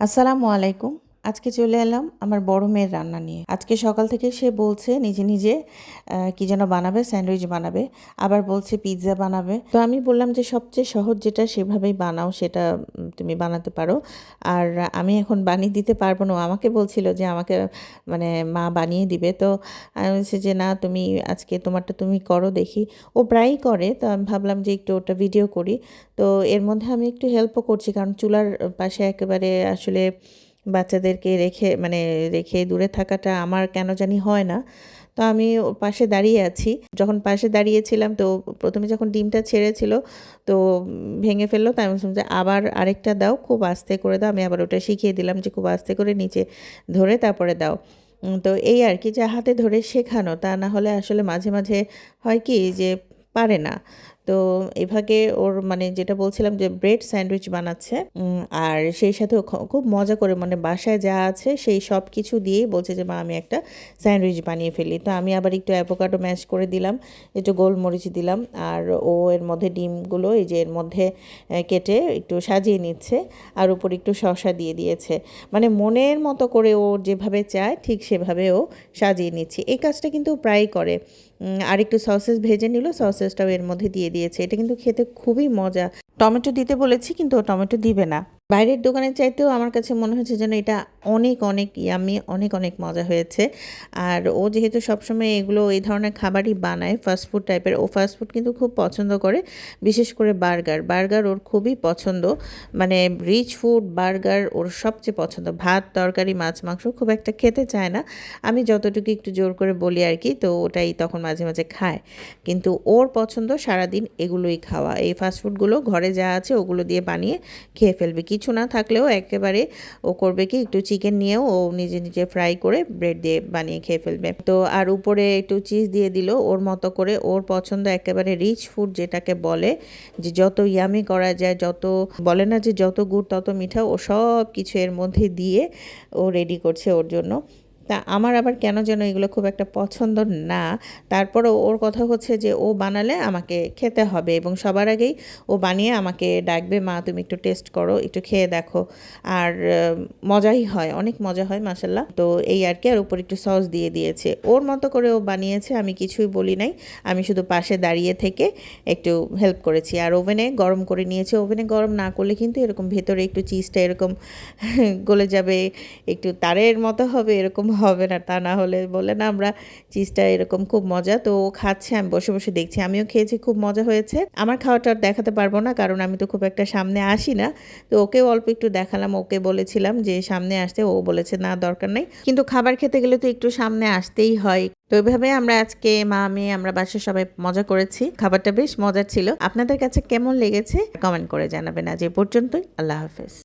আসসালামু আলাইকুম। আজকে চলে এলাম আমার বড় মেয়ের রান্না নিয়ে। আজকে সকাল থেকে সে বলছে নিজে নিজে কি যেন বানাবে, স্যান্ডউইচ বানাবে, আবার বলছে পিৎজা বানাবে। তো আমি বললাম যে সবচেয়ে সহজ যেটা সেভাবেই বানাও, সেটা তুমি বানাতে পারো। আর আমি এখন বানিয়ে দিতে পারব না। আমাকে বলছিল যে আমাকে মানে মা বানিয়ে দিবে। তো আমি বলছি যে না, তুমি আজকে তোমারটা তুমি করো দেখি। ও প্রায়ই করে, তো আমি ভাবলাম যে একটু ওটা ভিডিও করি। তো এর মধ্যে আমি একটু হেল্পও করছি, কারণ চুলার পাশে একেবারে আসলে বাচ্চাদেরকে রেখে মানে রেখে দূরে থাকাটা আমার কেন জানি হয় না। তো আমি পাশে দাঁড়িয়ে আছি। যখন পাশে দাঁড়িয়েছিলাম তো প্রথমে যখন ডিমটা ছেড়েছিল তো ভেঙে ফেলল, তাই আমি যে আবার আরেকটা দাও, খুব আস্তে করে দাও। আমি আবার ওটা শিখিয়ে দিলাম যে খুব আস্তে করে নিচে ধরে তারপরে দাও। তো এই আর কি, যে হাতে ধরে শেখানো, তা না হলে আসলে মাঝে মাঝে হয় কি যে পারে না। তো এভাবে ওর মানে যেটা বলছিলাম যে ব্রেড স্যান্ডউইচ বানাচ্ছে আর সেই সাথে খুব মজা করে মানে বাসায় যা আছে সেই সব কিছু দিয়েই বলছে যে, মা, আমি একটা স্যান্ডউইচ বানিয়ে ফেলি। তো আমি আবার একটু অ্যাভোকাডো ম্যাশ করে দিলাম, একটু গোলমরিচ দিলাম, আর ও এর মধ্যে ডিমগুলো, এই যে এর মধ্যে কেটে একটু সাজিয়ে নিচ্ছে, আর উপর একটু শশা দিয়ে দিয়েছে। মানে মনের মতো করে ও যেভাবে চায়, ঠিক সেভাবে ও সাজিয়ে নিচ্ছে। এই কাজটা কিন্তু ও প্রায়ই করে। আর একটু সসেস ভেজে নিল, সসেসটাও এর মধ্যে দিয়ে দিয়েছে। এটা কিন্তু খেতে খুবই মজা। টমেটো দিতে বলেছি, কিন্তু ও টমেটো দিবে না। বাইরের দোকানের চাইতেও আমার কাছে মনে হচ্ছে যেন এটা অনেক অনেক ইয়ামি, অনেক অনেক মজা হয়েছে। আর ও যেহেতু সবসময় এগুলো, এই ধরনের খাবারই বানায় ফাস্টফুড টাইপের ও ফাস্টফুড কিন্তু খুব পছন্দ করে, বিশেষ করে বার্গার। বার্গার ওর খুবই পছন্দ। মানে রিচ ফুড বার্গার ওর সবচেয়ে পছন্দ। ভাত, তরকারি, মাছ, মাংস খুব একটা খেতে চায় না। আমি যতটুকু একটু জোর করে বলি আর কি, তো ওটাই তখন মাঝে মাঝে খায়। কিন্তু ওর পছন্দ সারাদিন এগুলোই খাওয়া। এই ফাস্টফুডগুলো ঘরে যা আছে ওগুলো দিয়ে বানিয়ে খেয়ে ফেলবে। কিছু না থাকলেও একেবারে ও করবে কি, একটু চিকেন নিয়েও ও নিজে নিজে ফ্রাই করে ব্রেড দিয়ে বানিয়ে খেয়ে ফেলবে। তো আর উপরে একটু চিজ দিয়ে দিল, ওর মতো করে ওর পছন্দ একেবারে রিচ ফুড যেটাকে বলে, যে যত ইয়ামি করা যায়, যত, বলে না যে যত গুড় তত মিঠা, ও সব কিছু এর মধ্যে দিয়ে ও রেডি করছে ওর জন্য। তা আমার আবার কেন যেন এগুলো খুব একটা পছন্দ না। তারপরও ওর কথা হচ্ছে যে, ও বানালে আমাকে খেতে হবে এবং সবার আগেই ও বানিয়ে আমাকে ডাকবে, মা, তুমি একটু টেস্ট করো, একটু খেয়ে দেখো। আর মজাই হয়, অনেক মজা হয় মাসাল্লাহ তো এই আর কি, আর উপর একটু সস দিয়ে দিয়েছে। ওর মতো করে ও বানিয়েছে, আমি কিছুই বলি নাই। আমি শুধু পাশে দাঁড়িয়ে থেকে একটু হেল্প করেছি। আর ওভেনে গরম করে নিয়েছে। ওভেনে গরম না করলে কিন্তু এরকম ভেতরে একটু চিজটা এরকম গলে যাবে, একটু তারের মতো হবে, এরকম হবে না, তা না হলে বলে না, আমরা চিজটা এরকম খুব মজা। তো ও খাচ্ছে, আমি বসে বসে দেখছি, আমিও খেয়েছি, খুব মজা হয়েছে। আমার খাওয়াটা দেখাতে পারব না, কারণ আমি তো খুব একটা সামনে আসি না। তো ওকেও অল্প একটু দেখালাম, ওকে বলেছিলাম যে সামনে আসতে, ও বলেছে, না, দরকার নেই। কিন্তু খাবার খেতে গেলে তো একটু সামনে আসতেই হয়। তো এইভাবে আমরা আজকে মা মেয়ে আমরা বাসায় সবাই মজা করেছি। খাবারটা বেশ মজার ছিল। আপনাদের কাছে কেমন লেগেছে? কমেন্ট করে জানাবেন। আজ এ পর্যন্তই। আল্লাহ হাফেজ।